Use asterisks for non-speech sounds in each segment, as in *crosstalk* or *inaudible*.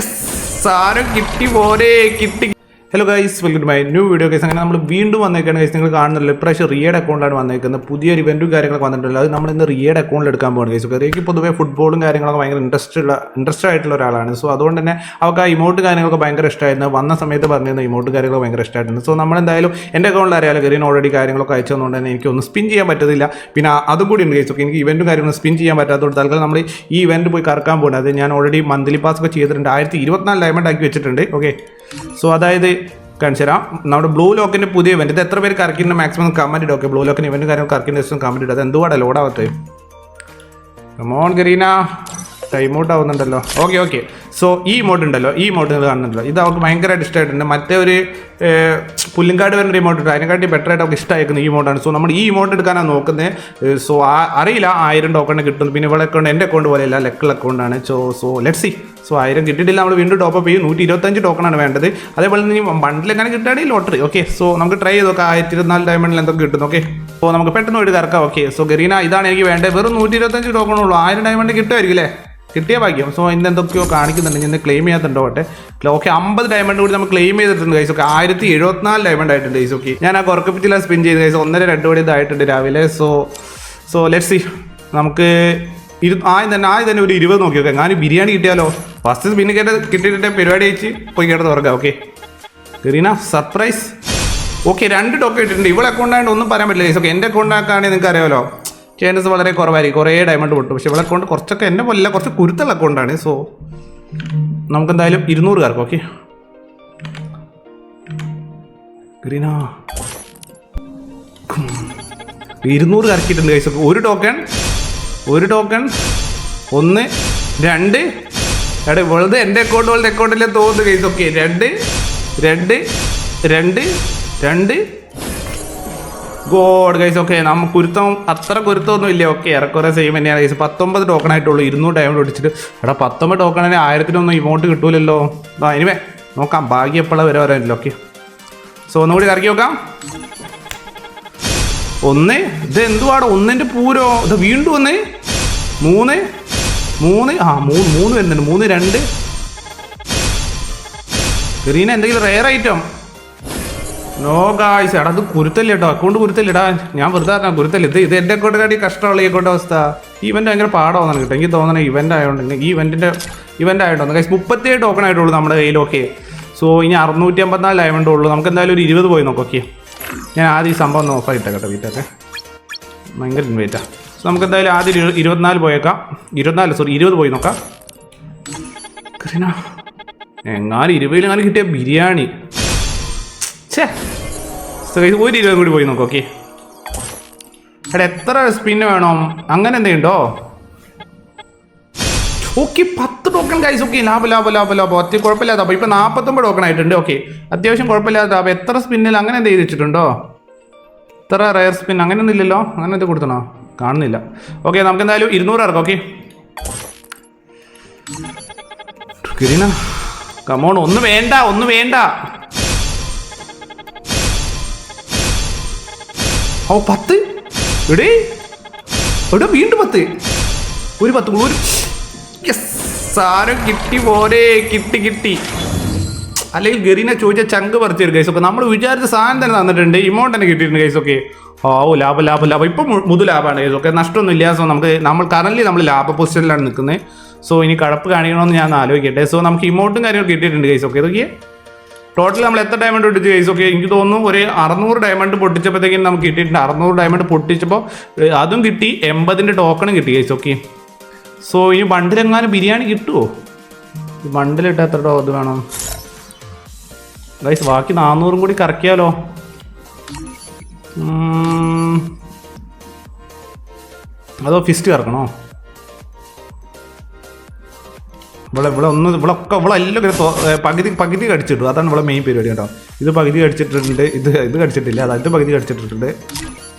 സാരം കിട്ടി പോരെ കിട്ടി. Hello guys welcome to my new video guys അങ്ങനെ നമ്മൾ വീണ്ടും വന്നേക്കാണ് ഗൈസ് നിങ്ങൾ കാണുന്നില്ല ഇപ്രാവശ്യം റിയയുടെ അക്കൗണ്ടാണ് വന്നേക്കുന്നത്. പുതിയൊരു ഇവന്റും കാര്യങ്ങളൊക്കെ വന്നിട്ടുണ്ട്. അത് നമ്മൾ ഇന്ന് റിയയുടെ അക്കൗണ്ടിൽ എടുക്കാൻ പോകുന്നത് ഗൈസ് റിയയ്ക്ക് പൊതുവേ ഫുട്ബോളും കാര്യങ്ങളൊക്കെ ഭയങ്കര ഇൻട്രസ്റ്റ് ഉള്ള ഇൻട്രസ്റ്റ് ആയിട്ടുള്ള ഒരാളാണ്. സോ അതുകൊണ്ട് തന്നെ അവർക്ക് ആ ഇമോട്ട് കാര്യങ്ങളൊക്കെ ഭയങ്കര ഇഷ്ടമായിരുന്നു വന്ന സമയത്ത് പറഞ്ഞിരുന്ന ഇമോട്ട് കാര്യങ്ങളൊക്കെ ഭയങ്കര ഇഷ്ടമായിട്ടുണ്ട് സോ നമ്മൾ എന്തായാലും എന്റെ അക്കൗണ്ടിൽ അറിയാലോ ഗരീൻ ഓൾറെഡി കാര്യങ്ങളൊക്കെ അയച്ചതുകൊണ്ട് തന്നെ തന്നെ എനിക്കൊന്ന് സ്പിൻ ചെയ്യാൻ പറ്റത്തില്ല. പിന്നെ അതും കൂടി ഉണ്ട് ഗൈസ് എനിക്ക് ഇവന്റും കാര്യങ്ങളും സ്പിൻ ചെയ്യാൻ പറ്റാത്തതുകൊണ്ട് തൽക്കാലം നമ്മൾ ഈ ഇവന്റ് പോയി കറക്കാൻ പോകുന്നത് അത് ഞാൻ ഓൾറെഡി മന്ത്ലി പാസ് ഒക്കെ ചെയ്തിട്ടുണ്ട്. ആയിരത്തി ഇരുപത്തിനാല് ഡയമണ്ട് ആക്കി വെച്ചിട്ടുണ്ട് ഓക്കെ സോ അതായത് കാണിച്ചു തരാം. നമ്മുടെ ബ്ലൂ ലോക്കിന്റെ പുതിയ ഇവന്റ് ഇത് എത്ര പേര് കറക്കിന്റെ മാക്സിമം കമന്റ് ഇടും. ഓക്കെ ബ്ലൂ ലോക്കിന്റെ ഇവന്റ് കാര്യം കറക്കിന്റെ ദിവസം കമന്റ് ഇടും. അത് എന്തുവാടാ ലോഡാവത്തെ മോൺ ഗരീന ടൈം ഔട്ട് ആവുന്നുണ്ടല്ലോ. ഓക്കെ ഓക്കെ സോ ഈ ഇമോട്ട് ഉണ്ടല്ലോ. ഈ ഇമോട്ട് നിങ്ങൾ കാണുന്നുണ്ടല്ലോ. ഇത് അവർക്ക് ഭയങ്കരമായിട്ട് ഇഷ്ടമായിട്ടുണ്ട്. മറ്റേ ഒരു പുല്ലിങ്കാട് വരുന്ന ഇമോട്ട് ഉണ്ട്. അതിനെക്കാട്ടി ബെറ്റർ ആയിട്ട് അവർക്ക് ഇഷ്ടമായിരിക്കുന്ന ഈ ഇമോട്ടാണ് സോ നമ്മൾ ഈ ഇമോട്ട് എടുക്കാനാണ് നോക്കുന്നത്. സോ അറിയില്ല. ആയിരം ടോക്കൺ കിട്ടുന്നു. പിന്നെ ഇവിടെ അക്കൗണ്ട് എന്റെ അക്കൗണ്ട് പോലെയല്ല ലെക്കുള്ള അക്കൗണ്ടാണ് so so let see so ആയിരം കിട്ടിയിട്ടില്ല. നമ്മൾ വീണ്ടും ടോപ്പ് ചെയ്യും. നൂറ്റി ഇരുപത്തഞ്ച് ടോക്കണാണ് വേണ്ടത്. അതേപോലെ തന്നെ ബണ്ടിൽ എങ്ങനെ കിട്ടുകയാണെങ്കിൽ ലോട്ടറി ഓക്കെ സോ നമുക്ക് ട്രൈ ചെയ്ത് നോക്കാം. ആയിരത്തി ഇരുപത്തിനാല് ഡയമണ്ടിൽ എന്തൊക്കെ കിട്ടുന്നു. ഓക്കെ സോ നമുക്ക് പെട്ടെന്ന് ഒരു കറക്കാം. ഓക്കെ സോ ഗരീന ഇതാണ് എനിക്ക് വേണ്ടത്. വെറും നൂറ്റി ഇരുപത്തഞ്ച് ടോക്കണുള്ളൂ ആയിരം ഡയമണ്ട് കിട്ടുമായിരിക്കും അല്ലേ? കിട്ടിയ ഭാഗ്യം. സോ ഇന്ന് എന്തൊക്കെയോ കാണിക്കുന്നുണ്ട്. ഇന്ന് ക്ലെയിം ചെയ്യാത്തുണ്ടോ ഓട്ടെ ഓക്കെ അമ്പത് ഡയമണ്ട് കൂടി നമ്മൾ ക്ലെയിം ചെയ്തിട്ടുണ്ട് കൈസ് ഓക്കെ ആയിരത്തി എഴുപത്തിനാല് ഡയമണ്ട് ആയിട്ടുണ്ട് കൈസ് ഓക്കെ ഞാൻ ആ കുറക്കപ്പിറ്റില സ്പിൻ ചെയ്ത് കൈസ് ഒന്നര രണ്ട് മണി ഇതായിട്ടുണ്ട് രാവിലെ. സോ സോ ലെറ്റ് സി നമുക്ക് ഇരു ആദ്യം തന്നെ ആദ്യം തന്നെ ഒരു ഇരുപത് നോക്കി നോക്കാം ഞാൻ ബിരിയാണി കിട്ടിയാലോ? ഫസ്റ്റ് സ്പിൻ കേട്ട കിട്ടിയിട്ട് പരിപാടി അയച്ച് പോയി കേട്ട് തുറക്കാം ഓക്കെ ഗറീന സർപ്രൈസ് ഓക്കെ രണ്ട് ടോക്കൺ ഇട്ടിട്ടുണ്ട്. ഇവിടെ അക്കൗണ്ട് ആയതുകൊണ്ട് ഒന്നും പറയാൻ പറ്റില്ല ഓക്കെ എന്റെ അക്കൗണ്ട് ആക്കുകയാണെങ്കിൽ നിങ്ങൾക്ക് അറിയാമല്ലോ ചാൻസ് വളരെ കുറവായിരിക്കും. കുറേ ഡയമണ്ട് പൊട്ടും. പക്ഷെ ഇവിടെ അക്കൗണ്ട് കുറച്ചൊക്കെ എന്നെ പോലെ കുറച്ച് കുരുത്തുള്ള അക്കൗണ്ടാണ് സോ നമുക്ക് എന്തായാലും ഇരുന്നൂറ് കാർക്ക് ഓക്കെ ഇരുന്നൂറ് കറക്കിയിട്ടുണ്ട് കൈസ് ഒരു ടോക്കൺ ഒരു ടോക്കൺ ഒന്ന് രണ്ട്. എടാ വെറുതെ എന്റെ അക്കൗണ്ട് പോലെ അക്കൗണ്ടിലെ തോന്നുന്നു കൈസ് ഓക്കെ രണ്ട് രണ്ട് രണ്ട് രണ്ട്. ഗോഡ് ഗൈസ് ഓക്കെ നമുക്ക് കുരുത്തം അത്ര കുരുത്തമൊന്നും ഇല്ല ഓക്കെ ഏറെക്കുറെ സെയിം തന്നെയാണ് ഗൈസ് പത്തൊമ്പത് ടോക്കൺ ആയിട്ടുള്ളൂ ഇരുന്നൂറ് ഡയമണ്ട് ഒടിച്ചിട്ട് എടാ പത്തൊമ്പത് ടോക്കണിന് ആയിരത്തിനൊന്നും ഇമൗണ്ട് കിട്ടൂലല്ലോ. ആ ഇനിമേ നോക്കാം ഭാഗ്യം എപ്പോഴാണ് വരെ വരാനില്ല ഓക്കെ സോ ഒന്നുകൂടി ഇറക്കി നോക്കാം. ഒന്ന് ഇത് എന്തുവാടോ ഒന്നിന്റെ പൂരോ? ഇത് വീണ്ടും ഒന്ന് മൂന്ന് മൂന്ന് ആ മൂന്ന് മൂന്ന് വരുന്നുണ്ട് മൂന്ന് രണ്ട്. ഗ്രീൻ എന്തെങ്കിലും റെയർ ഐറ്റം നോ ഗായ്സ് എടാ അത് കുരുത്തല്ല കേട്ടോ. അക്കൗണ്ട് കുരുത്തല്ലടാ. ഞാൻ വെറുതെ പറഞ്ഞ കുരുത്തല്ല. ഇത് ഇത് എന്റെ അക്കൗണ്ട് കാട്ടി കഷ്ടമുള്ള അക്കൗണ്ട് അവസ്ഥ. ഇവന്റ് ഭയങ്കര പാടാവുന്നതാണ് കേട്ടോ. എനിക്ക് തോന്നുന്നത് ഇവന്റ് ആയതുകൊണ്ട് ഈ ഇവന്റിന്റെ ഇവന്റ് ആയതുകൊണ്ട് ഗൈസ് മുപ്പത്തിയേഴ് ടോക്കൺ ആയിട്ടുള്ളൂ നമ്മുടെ കയ്യിലൊക്കെ സോ ഇനി അറുന്നൂറ്റി അമ്പത്തിനാല് ലൈവുണ്ട് ഉള്ളൂ. നമുക്ക് എന്തായാലും ഒരു ഇരുപത് പോയി നോക്കാം ഓക്കെ ഞാൻ ആദ്യം ഈ സംഭവം ഒന്ന് ഓഫായിട്ടെ കേട്ടോ വീട്ടൊക്കെ ഭയങ്കര ഇൻവേറ്റാ സോ നമുക്ക് എന്തായാലും ആദ്യം ഇരു- ഇരുപത്തിനാല് പോയേക്കാം. ഇരുപത്തിനാല് സോറി ഇരുപത് പോയി നോക്കാം. എങ്ങാനും ഇരുപതിലെങ്ങാനും കിട്ടിയ ബിരിയാണി. ഛേ. ഒരു ഇരുപത് കൂടി പോയി നോക്കാം ഓക്കെ. എടാ എത്ര സ്പിന്ന് വേണം? അങ്ങനെ എന്തെയുണ്ടോ ഓക്കെ പത്ത് ടോക്കൺ കൈസ് ഓക്കെ ലാഭ ലാഭ ലാഭ ലാഭം. അത്യ കുഴപ്പമില്ലാത്ത അപ്പോൾ ഇപ്പോൾ നാൽപ്പത്തൊമ്പത് ടോക്കൺ ആയിട്ടുണ്ട് ഓക്കെ. അത്യാവശ്യം കുഴപ്പമില്ലാത്ത അപ്പോൾ എത്ര സ്പിന്നിൽ അങ്ങനെ എന്ത് ചെയ്തിട്ടുണ്ടോ? എത്ര റയർ സ്പിൻ അങ്ങനെയൊന്നും ഇല്ലല്ലോ. അങ്ങനെ എന്ത് കൊടുത്തണോ? കാണുന്നില്ല. ഓക്കെ നമുക്ക് എന്തായാലും ഇരുന്നൂറ് ഇറക്കാം ഓക്കെ. കിരീന കമോൺ ഒന്ന് വേണ്ട ഒന്ന് വേണ്ട. ഓ പത്ത്? എടേ എടാ വീണ്ടും പത്ത്. ഒരു പത്ത് ഒരു യെസ് സാരം കിട്ടി പോരെ കിട്ടി കിട്ടി. അല്ലെങ്കിൽ ഗറീനെ ചോദിച്ച ചങ്ക് പറിച്ചു ഗൈസ് ഒക്കെ നമ്മൾ വിചാരിച്ച സാധനം തന്നെ തന്നിട്ടുണ്ട്. ഇമൗണ്ട് തന്നെ കിട്ടിയിട്ടുണ്ട് ഗൈസ് ഒക്കെ. ഓ ലാഭം ലാഭം ലാഭം. ഇപ്പം മുതു ലാഭമാണ് ഗൈസ് ഒക്കെ. നഷ്ടമൊന്നുമില്ല സോ നമുക്ക് നമ്മൾ കറൻലി നമ്മൾ ലാഭ പൊസിഷനിലാണ് നിൽക്കുന്നത്. സോ ഇനി കടപ്പ് കാണിക്കണമെന്ന് ഞാൻ ആലോചിക്കട്ടെ. സോ നമുക്ക് ഇമൗണ്ടും കാര്യങ്ങളും കിട്ടിയിട്ടുണ്ട് ഗൈസ് ഒക്കെ. ഇതൊക്കെ ടോട്ടൽ നമ്മൾ എത്ര ഡയമണ്ട് പൊട്ടിച്ച് ഗൈസ് ഓക്കെ എനിക്ക് തോന്നുന്നു ഒരു അറുന്നൂറ് ഡയമണ്ട് പൊട്ടിച്ചപ്പോഴത്തേക്കും നമുക്ക് കിട്ടിയിട്ടുണ്ട്. അറുന്നൂറ് ഡയമണ്ട് പൊട്ടിച്ചപ്പോൾ അതും കിട്ടി എൺപതിന്റെ ടോക്കണും കിട്ടി ഗൈസ് ഓക്കെ സോ ഈ ബണ്ടിലെങ്ങാനും ബിരിയാണി കിട്ടുമോ ബണ്ടിലിട്ട് എത്ര ടോ ഇത് വേണം? ഗൈസ് ബാക്കി നാന്നൂറും കൂടി കറക്കിയാലോ. അതോ ഫിസ്റ്റ് കറക്കണോ? ഇവിടെ ഇവിടെ ഒന്ന് ഇവിടെ ഒക്കെ ഇവിടെ എല്ലാം ഇങ്ങനെ പകുതി പകുതി കടിച്ചിട്ടു. അതാണ് ഇവിടെ മെയിൻ പരിപാടി കേട്ടോ. ഇത് പകുതി കടിച്ചിട്ടുണ്ട് ഇത് ഇത് കടിച്ചിട്ടില്ല അതായത് പകുതി കടിച്ചിട്ടുണ്ട്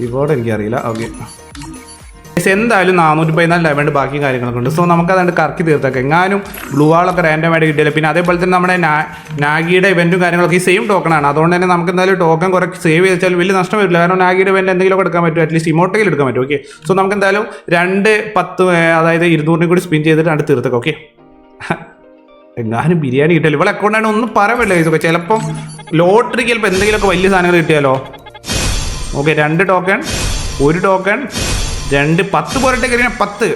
ഇവിടെ എനിക്കറിയില്ല. ഓക്കെ. എന്തായാലും നാനൂറ്റി പതിനാല് ഡയമണ്ട് ബാക്കി കാര്യങ്ങളൊക്കെ ഉണ്ട്. സോ നമുക്ക് അതുകൊണ്ട് കറക്കി തീർത്തേക്കാം. എങ്ങാനും ബ്ലൂ വാളൊക്കെ റാൻഡം ആയിട്ട് കിട്ടിയില്ല പിന്നെ അതേപോലെ തന്നെ നമ്മുടെ നാഗിയുടെ ഇവന്റും കാര്യങ്ങളൊക്കെ ഈ സെയിം ടോക്കൺ ആണ്. അതുകൊണ്ട് തന്നെ നമുക്ക് എന്തായാലും ടോക്കൺ കുറച്ച് സേവ് ചെയ്ത് വെച്ചാൽ വലിയ നഷ്ടം വരില്ല. കാരണം നാഗിയുടെ ഇവന്റ് എന്തെങ്കിലും എടുക്കാൻ പറ്റും. അറ്റ്ലീസ്റ്റ് ഇമോട്ടെങ്കിലും എടുക്കാൻ പറ്റും. ഓക്കെ സോ നമുക്ക് എന്തായാലും രണ്ട് പത്ത് അതായത് ഇരുന്നൂറിനും കൂടി സ്പിൻ ചെയ്തിട്ട് രണ്ട് തീർത്തേക്കാം. ഓക്കെ *laughs* എങ്ങാനും ബിരിയാണി കിട്ടിയാലോ? ഇവിടെ അക്കൗണ്ടാണ് ഒന്നും പറയാൻ ഇതൊക്കെ. ചിലപ്പം ലോട്ടറിക്ക് ചിലപ്പോൾ എന്തെങ്കിലുമൊക്കെ വലിയ സാധനങ്ങൾ കിട്ടിയാലോ? ഓക്കെ രണ്ട് ടോക്കൺ ഒരു ടോക്കൺ രണ്ട് പത്ത് പോരട്ടെ കഴിഞ്ഞാൽ പത്ത്.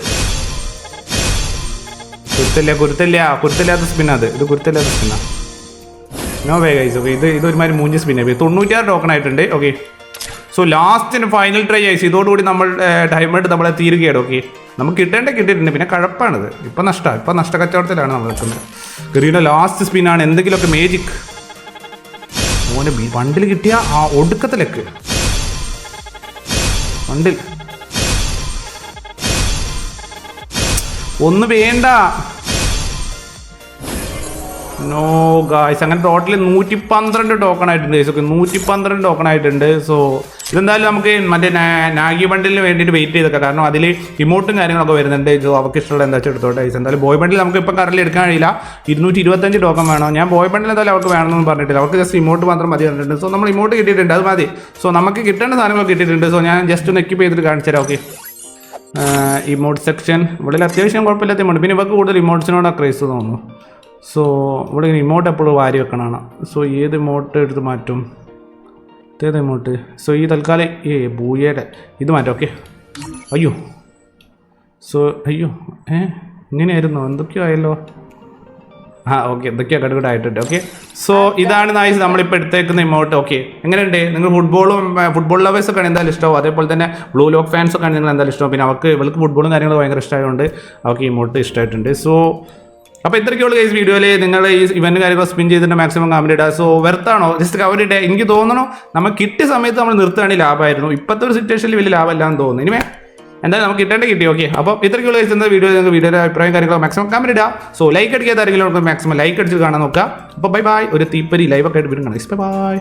കുരുത്തല്ല കുരുത്തല്ല കുരുത്തല്ലാത്ത സ്പിന്നാ അത്. ഇത് കുരുത്തല്ലാത്ത സ്പിന്നാ നോ വേ ഗൈസ് ഓക്കെ ഇത് ഇതൊരുമാതിരി മൂഞ്ച് സ്പിന്നെ തൊണ്ണൂറ്റാറ് ടോക്കൺ ആയിട്ടുണ്ട്. ഓക്കെ സോ ലാസ്റ്റിന് ഫൈനൽ ട്രൈ ആയി ഇതോടുകൂടി നമ്മൾ ഡയമണ്ട് നമ്മളെ തീരുകയാണ് ഓക്കെ നമുക്ക് കിട്ടേണ്ട കിട്ടിയിട്ടുണ്ട് പിന്നെ കഴപ്പാണിത്. ഇപ്പം നഷ്ടമാണ് ഇപ്പം നഷ്ട കച്ചവടത്തിലാണ് നമ്മൾ നിൽക്കുന്നത്. ഗറീന ലാസ്റ്റ് സ്പിന്നാണ് എന്തെങ്കിലുമൊക്കെ മേജിക് മോനെ വണ്ടിൽ കിട്ടിയ ആ ഒടുക്കത്തിലേക്ക്. വണ്ടിൽ. ഒന്ന് വേണ്ട. നോ ഗായ്സ് അങ്ങനെ ടോട്ടൽ നൂറ്റി പന്ത്രണ്ട് ടോക്കൺ ആയിട്ടുണ്ട് ഗൈസ് ഓക്കെ നൂറ്റി പന്ത്രണ്ട് ടോക്കൺ ആയിട്ടുണ്ട്. സോ ഇതെന്തായാലും നമുക്ക് മറ്റേ നാഗി ബണ്ടിലിന് വേണ്ടിയിട്ട് വെയിറ്റ് ചെയ്തൊക്കെ. കാരണം അതിൽ ഇമോട്ടും കാര്യങ്ങളൊക്കെ വരുന്നുണ്ട്. സോ അവർക്ക് ഇഷ്ടമുള്ള എന്താ വെച്ചാൽ എടുത്തോട്ടെ ഗൈസ് എന്തായാലും ബോയ് ബണ്ടിൽ നമുക്ക് ഇപ്പം കറലിൽ എടുക്കാൻ കഴിയില്ല. ഇരുന്നൂറ്റി ഇരുപത്തഞ്ച് ടോക്കൺ വേണം. ഞാൻ ബോയ് ബണ്ടിൽ എന്തായാലും അവർക്ക് വേണമെന്ന് പറഞ്ഞിട്ടില്ല. അവർക്ക് ജസ്റ്റ് ഇമോട്ട് മാത്രം മതി പറഞ്ഞിട്ടുണ്ട്. സോ നമ്മൾ ഇമോട്ട് കിട്ടിയിട്ടുണ്ട്. അത് മതി. സോ നമുക്ക് കിട്ടേണ്ട സാധനങ്ങളൊക്കെ കിട്ടിയിട്ടുണ്ട്. സോ ഞാൻ ജസ്റ്റ് ഒന്ന് എക്യൂപ്പ് ചെയ്തിട്ട് കാണിച്ചു തരാം. ഓക്കെ ഇമോട്ട് സെക്ഷൻ ഇവിടെ അത്യാവശ്യം കുഴപ്പമില്ലാത്ത ഇമോട്ട് പിന്നെ ഇവർക്ക് കൂടുതൽ ഇമോട്ട്സിനോട് ക്രേസ് തോന്നുന്നു. സോ ഇവിടെ ഇങ്ങനെ ഇമോട്ട് എപ്പോഴും വാരി വെക്കണതാണ്. സോ ഏത് ഇമോട്ട് എടുത്ത് മാറ്റും? ഏത് ഇമോട്ട് സോ ഈ തൽക്കാലം ഏ ബൂയയുടെ ഇത് മാറ്റാം ഓക്കെ അയ്യോ. സോ അയ്യോ ഏ? ഇങ്ങനെയായിരുന്നു? എന്തൊക്കെയോ ആയല്ലോ? ആ ഓക്കെ എന്തൊക്കെയോ കടുകടായിട്ടുണ്ട് ഓക്കെ സോ ഇതാണ് നായിസ് നമ്മളിപ്പോൾ എടുത്തേക്കുന്ന ഇമോട്ട് ഓക്കെ എങ്ങനെയുണ്ട്? നിങ്ങൾ ഫുട്ബോളും ഫുട്ബോൾ ലവേഴ്സ് ഒക്കെ ആണ് എന്തായാലും ഇഷ്ടമാവും അതേപോലെ തന്നെ ബ്ലൂ ലോക്ക് ഫാൻസ് ഒക്കെ ആണ് നിങ്ങൾ എന്തായാലും ഇഷ്ടമാവും പിന്നെ അവർക്ക് ഇവൾക്ക് ഫുട്ബോളും കാര്യങ്ങളും ഭയങ്കര ഇഷ്ടമായതുകൊണ്ട് അവർക്ക് ഇമോട്ട് ഇഷ്ടമായിട്ടുണ്ട്. സോ അപ്പോൾ ഇത്രയ്ക്കുള്ള കേസ് വീഡിയോയിൽ നിങ്ങൾ ഈ ഇവന്റ് കാര്യങ്ങൾ സ്പിൻ ചെയ്തിട്ട് മാക്സിമം കമന്റ് ഇടുക. സോ വെർത്താണോ ജസ്റ്റ് കവർ ഇടുക. എനിക്ക് തോന്നണോ നമ്മൾ കിട്ടിയ സമയത്ത് നമ്മൾ നിർത്തുകയാണെങ്കിൽ ലാഭമായിരുന്നു ഇപ്പോഴത്തെ ഒരു സിറ്റുവേഷനിൽ വലിയ ലാഭമല്ലാന്ന് തോന്നുന്നു. ഇനിമേ എന്തായാലും നമുക്ക് കിട്ടേണ്ട കിട്ടി. ഓക്കെ അപ്പോൾ ഇത്രയ്ക്കുള്ള കേസ് എന്താ വീഡിയോ നിങ്ങൾക്ക് വീഡിയോയുടെ അഭിപ്രായം കാര്യങ്ങളോ മാക്സിമം കമന്റ് ഇടുക. സോ ലൈക്ക് അടിക്കാത്ത ആരെങ്കിലും നമുക്ക് മാക്സിമം ലൈക്ക് അടിച്ച് കാണാൻ നോക്കുക. അപ്പോൾ ബൈ ബൈ ഒരു തീപ്പരി ലൈവ് ഒക്കെ ആയിട്ട് വീണ്ടും കാണാം ബൈ ബൈ